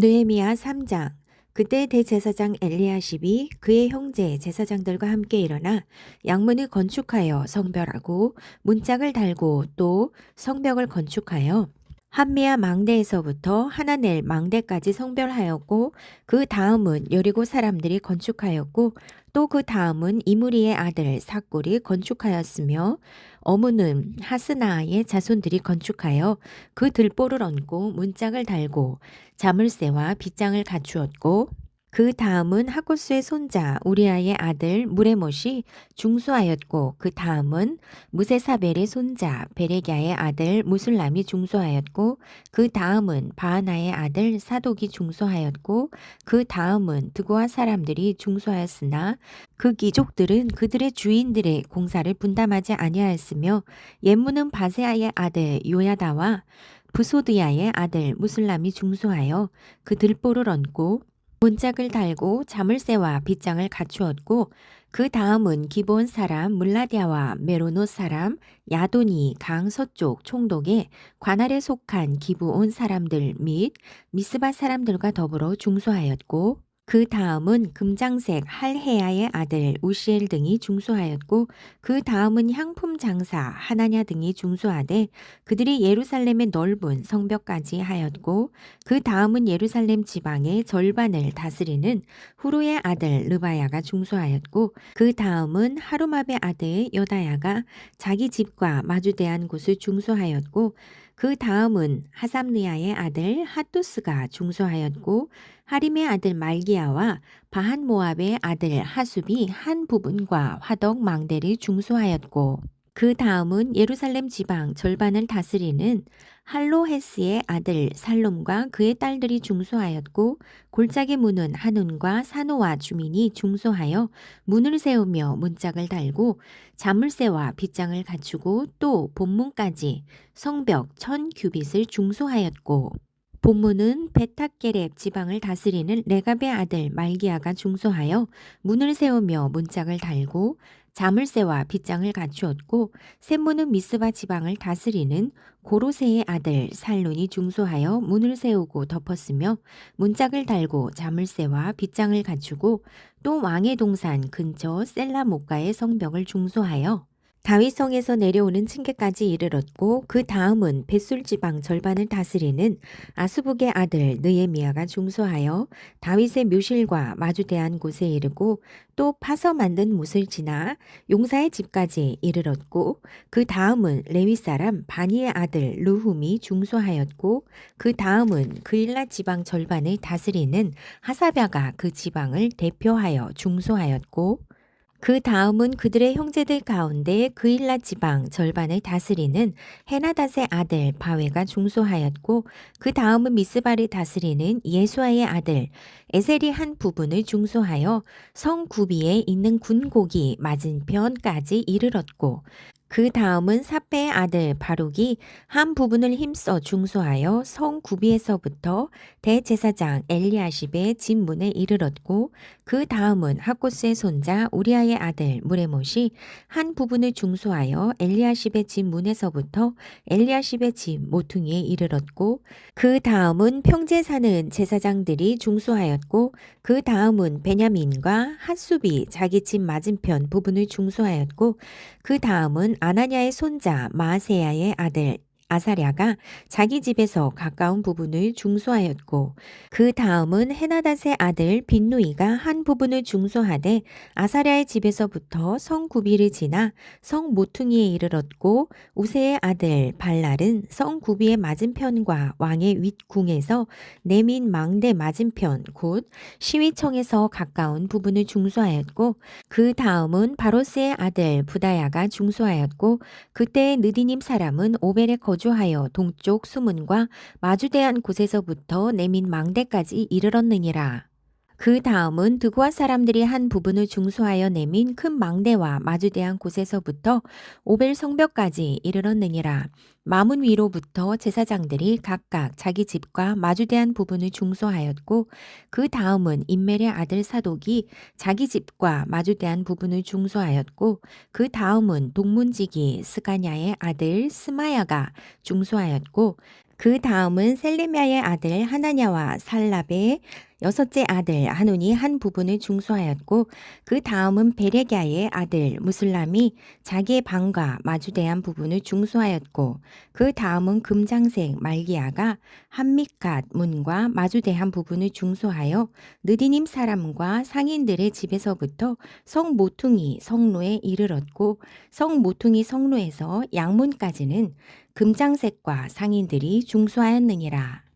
느헤미야 3장. 그때 대제사장 엘리야십이 그의 형제 제사장들과 함께 일어나 양문을 건축하여 성별하고 문짝을 달고 또 성벽을 건축하여 한미야 망대에서부터 하나넬 망대까지 성별하였고 그 다음은 여리고 사람들이 건축하였고 또 그 다음은 이무리의 아들 사골이 건축하였으며 어무는 하스나의 자손들이 건축하여 그 들보를 얹고 문짝을 달고 자물쇠와 빗장을 갖추었고 그 다음은 하코스의 손자 우리아의 아들 무레못이 중수하였고 그 다음은 무세사벨의 손자 베레갸의 아들 무슬람이 중수하였고 그 다음은 바하나의 아들 사독이 중수하였고 그 다음은 드고아 사람들이 중수하였으나 그 귀족들은 그들의 주인들의 공사를 분담하지 아니하였으며 예무는 바세아의 아들 요야다와 부소드야의 아들 무슬람이 중수하여 그 들보를 얹고 문짝을 달고 자물쇠와 빗장을 갖추었고 그 다음은 기본 사람 물라디아와 메로노 사람 야도니 강 서쪽 총독의 관할에 속한 기부온 사람들 및 미스바 사람들과 더불어 중수하였고 그 다음은 금장색 할헤야의 아들 우시엘 등이 중수하였고 그 다음은 향품 장사 하나냐 등이 중수하되 그들이 예루살렘의 넓은 성벽까지 하였고 그 다음은 예루살렘 지방의 절반을 다스리는 후루의 아들 르바야가 중수하였고 그 다음은 하루마의 아들 여다야가 자기 집과 마주대한 곳을 중수하였고 그 다음은 하삼느야의 아들 핫두스가 중수하였고 하림의 아들 말기야와 바한 모압의 아들 하숲이 한 부분과 화덕 망대를 중수하였고 그 다음은 예루살렘 지방 절반을 다스리는 할로헤스의 아들 살롬과 그의 딸들이 중수하였고 골짜기 문은 한운과 산호와 주민이 중수하여 문을 세우며 문짝을 달고 자물쇠와 빗장을 갖추고 또 본문까지 성벽 천 규빗을 중수하였고 본문은 베타게렙 지방을 다스리는 레갑의 아들 말기야가 중수하여 문을 세우며 문짝을 달고 자물쇠와 빗장을 갖추었고 샘문은 미스바 지방을 다스리는 고로세의 아들 살론이 중수하여 문을 세우고 덮었으며 문짝을 달고 자물쇠와 빗장을 갖추고 또 왕의 동산 근처 셀라 목가의 성벽을 중수하여 다윗성에서 내려오는 층계까지 이르렀고 그 다음은 벳술 지방 절반을 다스리는 아수북의 아들 느에미아가 중수하여 다윗의 묘실과 마주대한 곳에 이르고 또 파서 만든 못을 지나 용사의 집까지 이르렀고 그 다음은 레위 사람 바니의 아들 루훔이 중수하였고 그 다음은 그일라 지방 절반을 다스리는 하사랴가 그 지방을 대표하여 중수하였고 그 다음은 그들의 형제들 가운데 그일라 지방 절반을 다스리는 헤나닷의 아들 바웨가 중소하였고 그 다음은 미스바를 다스리는 예수아의 아들 에셀이 한 부분을 중소하여 성 구비에 있는 군곡이 맞은편까지 이르렀고 그 다음은 사페의 아들 바룩이 한 부분을 힘써 중수하여 성 구비에서부터 대제사장 엘리아십의 진문에 이르렀고 그 다음은 하코스의 손자 우리아의 아들 무레못이 한 부분을 중수하여 엘리아십의 진문에서부터 엘리아십의 진 모퉁이에 이르렀고 그 다음은 평제 사는 제사장들이 중수하였고 그 다음은 베냐민과 핫수비 자기 집 맞은편 부분을 중수하였고 그 다음은 아나냐의 손자 마세야의 아들 아사랴가 자기 집에서 가까운 부분을 중수하였고 그 다음은 헤나닷의 아들 빈누이가 한 부분을 중수하되 아사랴의 집에서부터 성 구비를 지나 성 모퉁이에 이르렀고 우세의 아들 발랄은 성 구비의 맞은편과 왕의 윗궁에서 내민 망대 맞은편 곧 시위청에서 가까운 부분을 중수하였고 그 다음은 바로스의 아들 부다야가 중수하였고 그때 느디님 사람은 오벨의 거 거주하여 동쪽 수문과 마주대한 곳에서부터 내민 망대까지 이르렀느니라. 그 다음은 드고아 사람들이 한 부분을 중수하여 내민 큰 망대와 마주대한 곳에서부터 오벨 성벽까지 이르렀느니라. 마문 위로부터 제사장들이 각각 자기 집과 마주대한 부분을 중수하였고 그 다음은 인멜의 아들 사독이 자기 집과 마주대한 부분을 중수하였고 그 다음은 동문지기 스가냐의 아들 스마야가 중수하였고 그 다음은 셀레미아의 아들 하나냐와 살랍의 여섯째 아들 하논이 한 부분을 중수하였고 그 다음은 베레갸의 아들 무슬람이 자기의 방과 마주대한 부분을 중수하였고 그 다음은 금장색 말기야가 한미갓 문과 마주대한 부분을 중수하여 느디님 사람과 상인들의 집에서부터 성 모퉁이 성로에 이르렀고 성 모퉁이 성로에서 양문까지는 금장색과 상인들이 중수하였느니라.